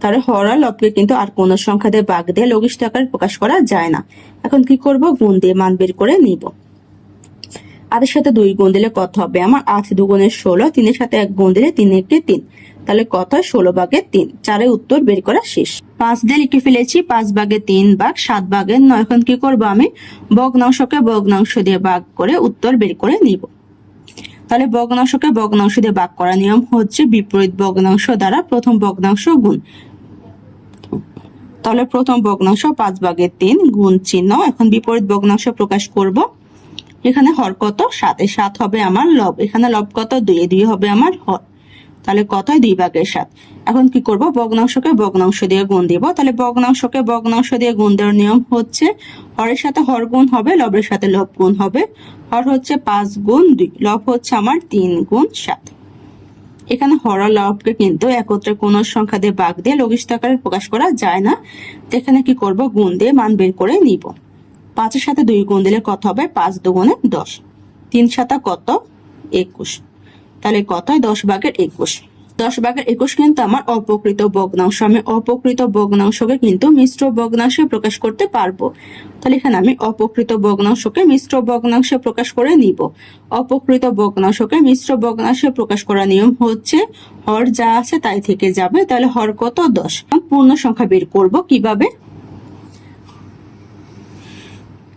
তাহলে হর আর লবকে কিন্তু আর কোন সংখ্যা দিয়ে বাঘ দিয়ে লঘিষ্ঠ আকারে প্রকাশ করা যায় না। এখন কি করব? গুণ দিয়ে মান বের করে নিব। আটের সাথে দুই গুণ দিলে কত হবে? আমার আট দুগুণের ষোলো, তিনের সাথে এক গুণ দিলে তিন একটি তিন। তাহলে কত? ষোলো ভাগের তিন। চারের উত্তর বের করা শেষ। পাঁচ দিয়ে লিখে ফেলেছি, পাঁচ ভাগে তিন ভাগ সাত ভাগের নয়। এখন কি করব আমি? ভগ্নাংশকে ভগ্নাংশ দিয়ে ভাগ করে উত্তর বের করে নিব। তাহলে ভগ্নাংশকে ভগ্নাংশ দিয়ে ভাগ করার নিয়ম হচ্ছে বিপরীত ভগ্নাংশ দ্বারা প্রথম ভগ্নাংশ গুণ। তাহলে প্রথম ভগ্নাংশ পাঁচ ভাগের তিন গুণ চিহ্ন, এখন বিপরীত ভগ্নাংশ প্রকাশ করব। এখানে হর কত? সাত। সাত হবে আমার লব। এখানে লব কত? দুই। দুই হবে আমার হর। তাহলে কত হয় দুই ভাগের সাত এখন কি করব? ভগ্নাংশকে ভগ্নাংশ দিয়ে গুণ দিব। তাহলে ভগ্নাংশকে ভগ্নাংশ দিয়ে গুণ দেওয়ার নিয়ম হচ্ছে হরের সাথে হর গুণ হবে, লবের সাথে লব গুণ হবে। হর হচ্ছে পাঁচ গুণ দুই, লব হচ্ছে আমার তিন গুণ সাত। এখানে হর লবকে কিন্তু একত্রে কোন সংখ্যা দিয়ে বাঘ দিয়ে লঘিষ্ঠ আকারে প্রকাশ করা যায় না। এখানে কি করব? গুণ দিয়ে মান বের করে নিব। পাঁচের সাথে দুই গুণ দিলে কত হবে? পাঁচ দুগুণে দশ। তিন সাতা কত? একুশ। তাহলে কথায় দশ ভাগের একুশ। দশ ভাগের একুশ কিন্তু আমার অপকৃত ভগ্নাংশ। আমি অপকৃত ভগ্নাংশকে কিন্তু মিশ্র ভগ্নাংশে প্রকাশ করতে পারব। তাহলে এখানে আমি অপকৃত ভগ্নাংশকে মিশ্র ভগ্নাংশে প্রকাশ করে নিব। অপকৃত ভগ্নাংশকে মিশ্র ভগ্নাংশে প্রকাশ করার নিয়ম হচ্ছে, হর যা আছে তাই থেকে যাবে। তাহলে হর কত? দশ। পূর্ণ সংখ্যা বের করব কীভাবে?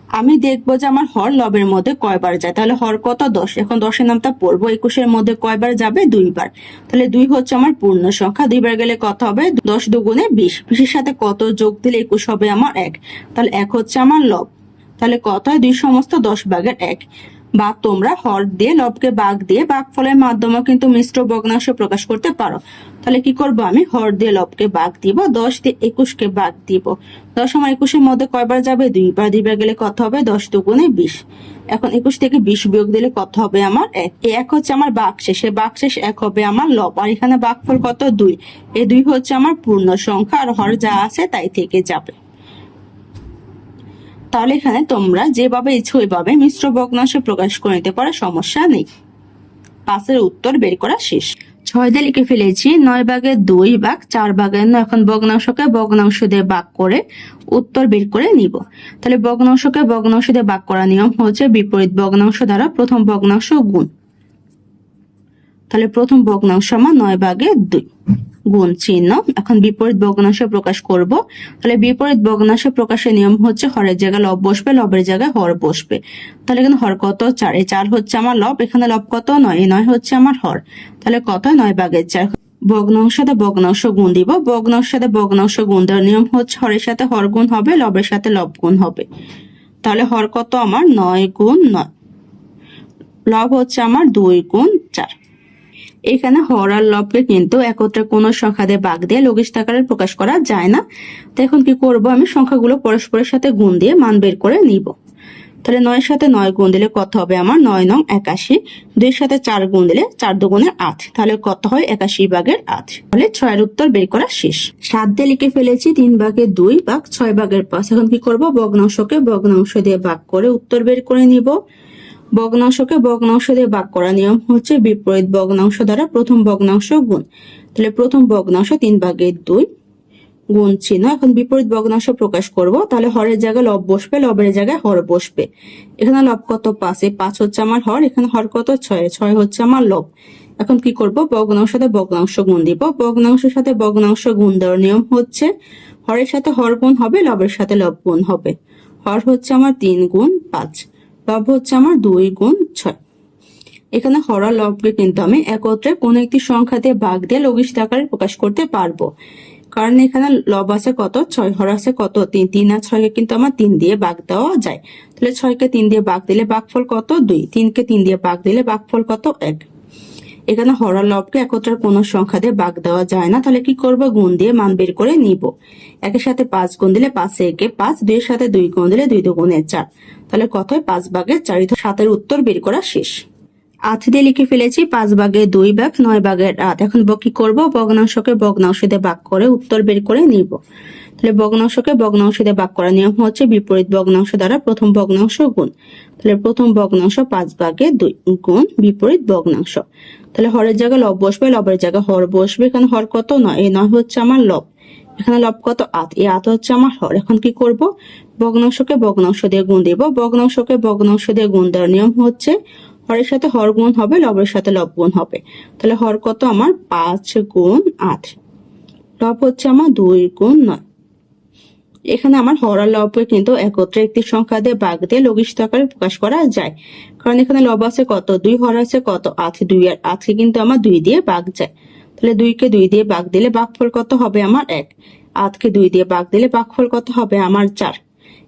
আমি দেখব যে আমার হর লবের মধ্যে কয়বার যায়। তাহলে হর কত? দশ। এখন দশের নামটা পড়ব। একুশের মধ্যে কয়বার যাবে? দুইবার। তাহলে দুই হচ্ছে আমার পূর্ণ সংখ্যা। দুইবার গেলে কত হবে? দশ দুগুণে বিশ। বিশের সাথে কত যোগ দিলে একুশ হবে আমার এক। তাহলে এক হচ্ছে আমার লব। তাহলে কত হয়? দুই সমস্ত দশ ভাগের এক। বা তোমরা হর দিয়ে, লবকে বাঘ দিয়ে বাঘ ফলের মাধ্যমে কিন্তু মিশ্র ভগ্নাংশ প্রকাশ করতে পারো। তাহলে কি করব আমি? হর দিয়ে, লবকে বাঘ দিব, দশ দিয়ে একুশকে বাঘ দিব। দশ আমার একুশের মধ্যে কয়বার যাবে? দুইবার দুইবার গেলে কত হবে? দশ দুগুণে বিশ। এখন একুশ থেকে বিশ বিয়োগ দিলে কত হবে আমার? এক। এক হচ্ছে আমার বাঘ শেষ এই বাঘ শেষ এক হবে আমার লব। আর এখানে বাঘফল কত? দুই। এ দুই হচ্ছে আমার পূর্ণ সংখ্যা। আর হর যা আছে তাই থেকে যাবে। তাহলে এখানে তোমরা যেভাবে ইচ্ছে ওইভাবে মিশ্র ভগ্নাংশ প্রকাশ করে নিতে পারো, সমস্যা নেই। পাঁচের উত্তর বের করা শেষ। ছয় দিয়ে লিখে ফেলেছি, নয় ভাগে দুই ভাগ, চার ভাগের নয়। এখন ভগ্নাংশকে ভগ্নাংশ দিয়ে ভাগ করে উত্তর বের করে নিব। তাহলে ভগ্নাংশকে ভগ্নাংশ দিয়ে ভাগ করার নিয়ম হচ্ছে বিপরীত ভগ্নাংশ দ্বারা প্রথম ভগ্নাংশ গুণ। তাহলে প্রথম ভগ্নাংশ আমার নয় ভাগে দুই। গুণ চিহ্ন, এখন বিপরীত ভগ্নাংশ প্রকাশ করব। তাহলে বিপরীত ভগ্নাংশ প্রকাশের নিয়ম হচ্ছে হরের জায়গায় লব বসবে, লবের জায়গায় হর বসবে। তাহলে এখানে হর কত? চার। এই চার হচ্ছে আমার লব, এখানে লব কত? নয়। এই নয় হচ্ছে আমার হর। তাহলে কত? নয় ভাগের চার। ভগ্নাংশ সাথে ভগ্নাংশ গুণ দিব। ভগ্নাংশ সাথে ভগ্নাংশ গুণ দেওয়ার নিয়ম হচ্ছে হরের সাথে হর গুণ হবে, লবের সাথে লব গুণ হবে। তাহলে হর কত? আমার নয় গুণ নয়। লব হচ্ছে আমার দুই গুণ চার। এখানে হর আর লবকে কিন্তু একত্রে কোন সংখ্যা দিয়ে বাঘ দিয়ে লঘিষ্ঠ আকারে প্রকাশ করা যায় না। তো এখন কি করব? আমি সংখ্যাগুলো পরস্পরের সাথে গুণ দিয়ে মান বের করে নিব। তাহলে নয়ের সাথে নয় গুণ দিলে কত হবে? আমার নয় নং একাশি। দুইয়ের সাথে চার গুণ দিলে চার দুগুণের আট। তাহলে কত হয়? একাশি ভাগের আট। তাহলে ছয়ের উত্তর বের করা শেষ। সাত দিয়ে লিখে ফেলেছি, তিন ভাগের দুই ভাগ ছয় ভাগের পাঁচ। এখন কি করব? ভগ্নাংশকে ভগ্নাংশ দিয়ে ভাগ করে উত্তর বের করে নিব। ভগ্নাংশকে ভগ্নাংশ দিয়ে ভাগ করা নিয়ম হচ্ছে বিপরীত ভগ্নাংশ দ্বারা প্রথম ভগ্নাংশ গুণ। তাহলে প্রথম ভগ্নাংশ তিন ভাগের দুই গুণ চিহ্ন। এখন বিপরীত ভগ্নাংশ প্রকাশ করব, তাহলে হরের জায়গায় লব বসবে, লবের জায়গায় হর বসবে। এখানে লব কত? এই পাঁচ হচ্ছে আমার হর, এখানে হর কত? ছয়। ছয় হচ্ছে আমার লব। এখন কি করব? ভগ্নাংশ সাথে ভগ্নাংশ গুণ দিব। ভগ্নাংশের সাথে ভগ্নাংশ গুণ দেওয়ার নিয়ম হচ্ছে হরের সাথে হর গুণ হবে, লবের সাথে লব গুণ হবে। হর হচ্ছে আমার তিন গুণ পাঁচ। লব হচ্ছে আমার দুই গুণ ছয়। এখানে হরা লবকে কিন্তু আমি একত্রে কোন একটি সংখ্যা দিয়ে ভাগ দিয়ে লঘিষ্ঠ আকারে প্রকাশ করতে পারব। কারণ এখানে লব আছে কত? ছয়। হর আছে কত? তিন। তিন আর ছয়কে কিন্তু আমার তিন দিয়ে বাঘ দেওয়া যায়। তাহলে ছয়কে তিন দিয়ে বাঘ দিলে বাঘ ফল কত? দুই। তিনকে তিন দিয়ে বাঘ দিলে বাঘ ফল কত? এক। এখানে হরা লবকে একত্রে কোন সংখ্যা দিয়ে ভাগ দেওয়া যায় না, তাহলে কি করব? গুণ দিয়ে মান বের করে নিব। একের সাথে পাঁচ গুণ দিলে পাঁচে একে পাঁচ, দুইয়ের সাথে দুই গুণ দিলে দুই দু দুগুণে চার। তাহলে কত হয় পাঁচ বাঘের চার সাতের উত্তর বের করা শেষ। আট দিয়ে লিখে ফেলেছি, পাঁচ ভাগের দুই ভাগ, নয় ভাগের আট এখন ব- কি করব? ভগ্নাংশকে ভগ্নাংশ দিয়ে করে উত্তর বের করে নিব। তাহলে ভগ্নাংশকে ভগ্নাংশ দিয়ে ভাগ করার নিয়ম হচ্ছে বিপরীত ভগ্নাংশ দ্বারা প্রথম ভগ্নাংশ গুণ। তাহলে প্রথম ভগ্নাংশ পাঁচ ভাগে দুই গুণ বিপরীত ভগ্নাংশ তাহলে হরের জায়গায় লব বসবে, লবের জায়গায় হর বসবে। এখানে হর কত? নয়। এই নয় হচ্ছে আমার লব। এখানে লব কত? আট। এই আত হচ্ছে আমার হর। এখন কি করব? ভগ্নাংশকে ভগ্নাংশ দিয়ে গুণ দিব। ভগ্নাংশকে ভগ্নাংশ দিয়ে গুণ দেওয়ার নিয়ম হচ্ছে হরের সাথে হর গুণ হবে, লবের সাথে লব গুণ হবে। তাহলে হর কত? আমার পাঁচ গুণ আট। লব হচ্ছে আমার দুই গুণ নয়। এখানে আমার হর আর লবকে কিন্তু একত্রে একটি সংখ্যা দিয়ে বাঘ দিয়ে লঘিষ্ঠ আকারে প্রকাশ করা যায়। কারণ এখানে লব আছে কত দুই হর আছে কত আট, দুই আর আটকে কিন্তু আমার দুই দিয়ে বাঘ যায়। তাহলে দুইকে দুই দিয়ে বাঘ দিলে বাঘফল কত হবে আমার এক। আটকে দুই দিয়ে বাঘ দিলে বাঘফল কত হবে আমার চার।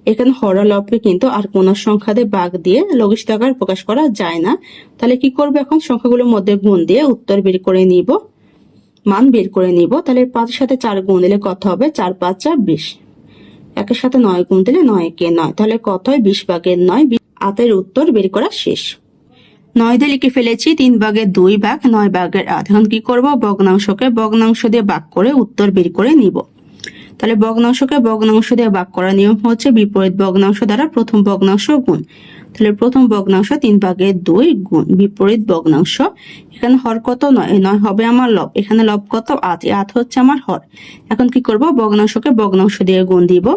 এখানে হর লবকে কিন্তু আর কোন সংখ্যা দিয়ে বাঘ দিয়ে লঘিষ্ঠ আকার প্রকাশ করা যায় না। তাহলে কি করব এখন? সংখ্যাগুলোর মধ্যে গুণ দিয়ে উত্তর বের করে নিব, মান বের করে নিব। তাহলে পাঁচের সাথে চার গুণ দিলে কত হবে? চার, পাঁচ, চার, বিশ। একের সাথে নয় গুণ দিলে নয়। কে নয় তাহলে কত হয়? বিশ ভাগের নয় আতের উত্তর বের করা শেষ। নয় দিয়ে লিখে ফেলেছি, তিন ভাগের দুই ভাগ, নয় ভাগের আধ। এখন কি করব? বগ্নাংশকে বগ্নাংশ দিয়ে ভাগ করে উত্তর বের করে নিব। তাহলে বগ্নাংশকে বগ্নাংশ দিয়ে ভাগ করার নিয়ম হচ্ছে বিপরীত বগ্নাংশ দ্বারা প্রথম বগ্নাংশ গুণ। তাহলে প্রথম ভগ্নাংশ তিন ভাগের দুই গুণ বিপরীত ভগ্নাংশ। এখানে হর কত? নয়। নয় হবে আমার লব। এখানে লব কত? আট। আট হচ্ছে আমার হর। এখন কি করব? ভগ্নাংশকে ভগ্নাংশ দিয়ে গুণ দিব।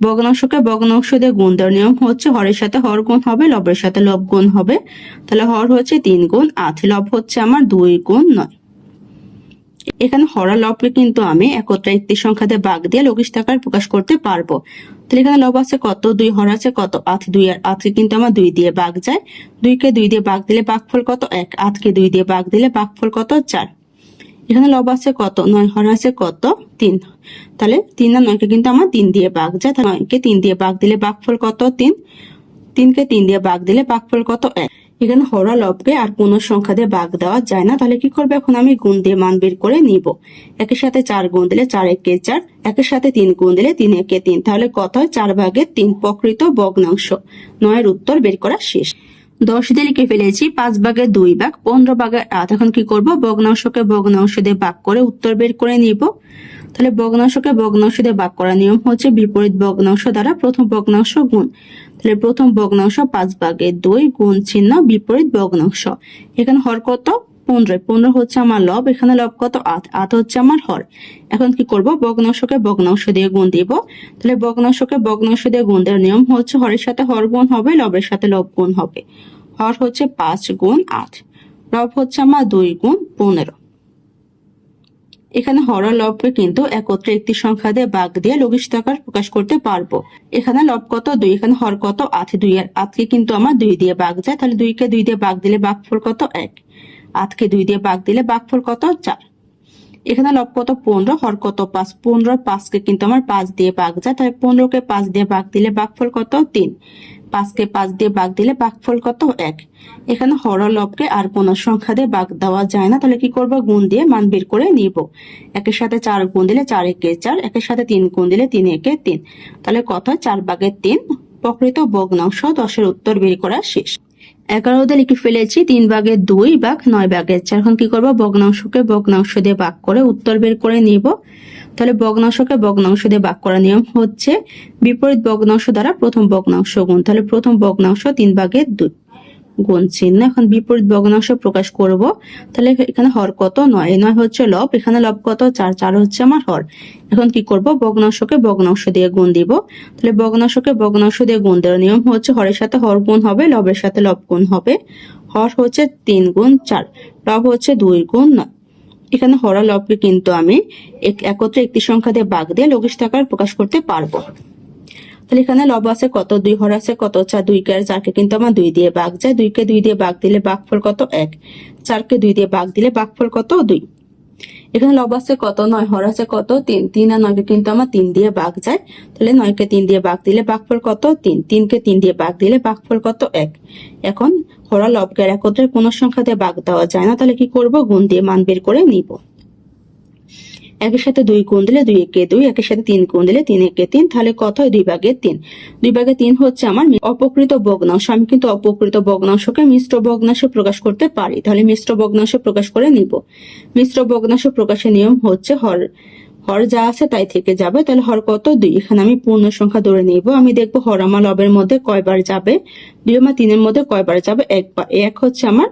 ভগ্নাংশকে ভগ্নাংশ দিয়ে গুণ দেওয়ার নিয়ম হচ্ছে হরের সাথে হর গুণ হবে, লবের সাথে লব গুণ হবে। তাহলে হর হচ্ছে তিন গুণ, আট। লব হচ্ছে আমার দুই গুণ নয়। এখানে হরা লবকে কিন্তু আমি একত্রে একটি সংখ্যা দিয়ে বাঘ দিয়ে লঘিষ্ঠ আকার প্রকাশ করতে পারব। তাহলে এখানে লব আছে কত? দুই, হর আছে কত? আট, দুই, আর আটকে কিন্তু আমার দুই দিয়ে বাঘ যায়। দুইকে দুই দিয়ে বাঘ দিলে বাঘফল কত? এক। আটকে দুই দিয়ে বাঘ দিলে বাঘফল কত? চার। এখানে লব আছে কত? নয়, হর আছে কত? তিন। তাহলে তিন আর নয়কে কিন্তু আমার তিন দিয়ে বাঘ যায়। নয়কে তিন দিয়ে বাঘ দিলে বাঘফল কত? তিন। তিনকে তিন দিয়ে বাঘ দিলে বাঘফল কত? এক। এখানে হরা লবকে আর কোনো সংখ্যা দিয়ে বাঘ দেওয়া যায় না। তাহলে কি করবে? এখন আমি গুণ দিয়ে মান বের করে নিব। একের সাথে চার গুণ দিলে চার একে চার, একের সাথে তিন গুণ দিলে তিন একে তিন। তাহলে কত হয়? চার ভাগের তিন, প্রকৃত ভগ্নাংশ। নয়ের উত্তর বের করা শেষ। দশ দিয়ে লিখে ফেলেছি, পাঁচ ভাগের দুই ভাগ, পনেরো ভাগের আট। এখন কি করব? ভগ্নাংশকে ভগ্নাংশ দিয়ে ভাগ করে উত্তর বের করে নিব। তাহলে ভগ্নাংশকে ভগ্নাংশ দিয়ে ভাগ করার নিয়ম হচ্ছে বিপরীত ভগ্নাংশ দ্বারা প্রথম ভগ্নাংশ গুণ। তাহলে প্রথম ভগ্নাংশ পাঁচ ভাগে দুই গুণ চিহ্ন বিপরীত ভগ্নাংশ। এখানে হর কত? পনেরো। পনেরো হচ্ছে আমার লব, এখানে লব কত? আট। আট হচ্ছে আমার হর। এখন কি করব? ভগ্নাংশকে ভগ্নাংশ দিয়ে গুণ দিব। তাহলে ভগ্নাংশকে ভগ্নাংশ দিয়ে গুণ দেওয়ার নিয়ম হচ্ছে হরের সাথে হর গুণ হবে, লবের সাথে লব গুণ হবে। হর হচ্ছে পাঁচ গুণ আট। লব হচ্ছে আমার দুই গুণ পনেরো। এখানে হর লবকে কিন্তু একত্রে একটি সংখ্যা দিয়ে বাঘ দিয়ে লঘিষ্ঠ আকার প্রকাশ করতে পারব। এখানে লব কত? দুই। এখানে হর কত? আট দুই। আর আটকে কিন্তু আমার দুই দিয়ে বাঘ যায়। তাহলে দুইকে দুই দিয়ে বাঘ দিলে বাঘফল কত? এক। আটকে দুই দিয়ে বাঘ দিলে বাঘফল কত? চার। এখানে লব কত? পনেরো। হর কত? পাঁচ। পনেরো। পাঁচকে কিন্তু আমার পাঁচ দিয়ে বাঘ যায়। তাহলে পনেরোকে পাঁচ দিয়ে বাঘ দিলে বাঘ বাঘফল কত? তিন। পাঁচকে পাঁচ দিয়ে বাঘ দিলে বাঘফল কত? এক। এখানে হর লবকে আর কোন সংখ্যা দিয়ে বাঘ দেওয়া যায় না। তাহলে কি করব? গুণ দিয়ে মান বের করে নিব। একের সাথে চার গুণ দিলে চার একে চার, একের সাথে তিন গুণ দিলে তিন একে তিন। তাহলে কত? চার বাঘের তিন। প্রকৃত ভগ্নাংশ দশের উত্তর বের করা শেষ। এগারোতে লিখে ফেলেছি, তিন ভাগের দুই ভাগ নয় ভাগের চার। এখন কি করব? ভগ্নাংশকে ভগ্নাংশ দিয়ে ভাগ করে উত্তর বের করে নিব। তাহলে ভগ্নাংশকে ভগ্নাংশ দিয়ে ভাগ করার নিয়ম হচ্ছে বিপরীত ভগ্নাংশ দ্বারা প্রথম ভগ্নাংশ গুণ। তাহলে প্রথম ভগ্নাংশ তিন ভাগের দুই গুণ চিহ্ন। এখন বিপরীত ভগ্নাংশ প্রকাশ করব। তাহলে এখানে হর কত? নয়। নয় হচ্ছে লব। এখানে লব কত? চার। চার হচ্ছে আমার হর। এখন কি করব? ভগ্নাংশকে ভগ্নাংশ দিয়ে গুণ দিব। তাহলে ভগ্নাংশকে ভগ্নাংশ দিয়ে গুণ দেওয়ার নিয়ম হচ্ছে হরের সাথে হর গুণ হবে, লবের সাথে লব গুণ হবে। হর হচ্ছে তিন গুণ চার। লব হচ্ছে দুই গুণ নয়। এখানে হরা লবকে কিন্তু আমি এক- একত্রে একটি সংখ্যা দিয়ে বাঘ দিয়ে লঘিষ্ঠ আকার প্রকাশ করতে পারব। তাহলে এখানে লব আছে কত? দুই হর আছে কত? চার, দুই কে চারকে কিন্তু আমার দুই দিয়ে বাঘ যায়। দুইকে দুই দিয়ে বাঘ দিলে বাঘ ফল কত? এক। চারকে দুই দিয়ে বাঘ দিলে বাঘ ফল কত? দুই। এখানে লব আছে কত? নয়। হর আছে কত? তিন। তিন আর নয়কে কিন্তু আমার তিন দিয়ে বাঘ যায়। তাহলে নয়কে তিন দিয়ে বাঘ দিলে বাঘফল কত? তিন। তিনকে তিন দিয়ে বাঘ দিলে বাঘফল কত? এক। এখন হরা লবকে একত্রে কোন সংখ্যা দিয়ে বাঘ দেওয়া যায় না। তাহলে কি করব? গুণ দিয়ে মান বের করে নিব। একের সাথে দুই গুণ দিলে দুই একে দুই একের সাথে তিন গুণ দিলে তিন একে তিন, তাহলে কত হয়? দুই ভাগের তিন। দুই ভাগে তিন হচ্ছে আমার অপকৃত ভগ্নাংশ। আমি কিন্তু অপকৃত ভগ্নাংশকে মিশ্র ভগ্নাংশে প্রকাশ করতে পারি। তাহলে মিশ্র ভগ্নাংশ প্রকাশ করে নিব। মিশ্র ভগ্নাংশ প্রকাশের নিয়ম হচ্ছে হর। হর যা আছে তাই থেকে যাবে। তাহলে হর কত? দুই। এখানে আমি পূর্ণ সংখ্যা ধরে নিব। আমি দেখব হর আমার লবের মধ্যে কয়বার যাবে? দুই আমার তিনের মধ্যে কয়বার যাবে? একবার এক হচ্ছে আমার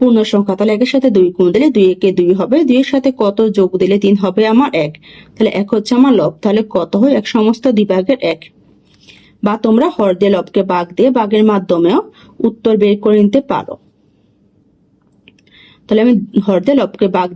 পূর্ণ সংখ্যা তাহলে একের সাথে দুই গুণ দিলে দুই একে দুই হবে, দুইয়ের সাথে কত যোগ দিলে তিন হবে আমার এক। তাহলে এক হচ্ছে আমার লব, তাহলে কত হয়? এক সমস্ত দ্বিভাগের এক। বা তোমরা হর দিয়ে লবকে বাঘ দিয়ে বাঘের মাধ্যমেও উত্তর বের করে নিতে পারো। তাহলে আমি হর দিয়ে লবকে বাগ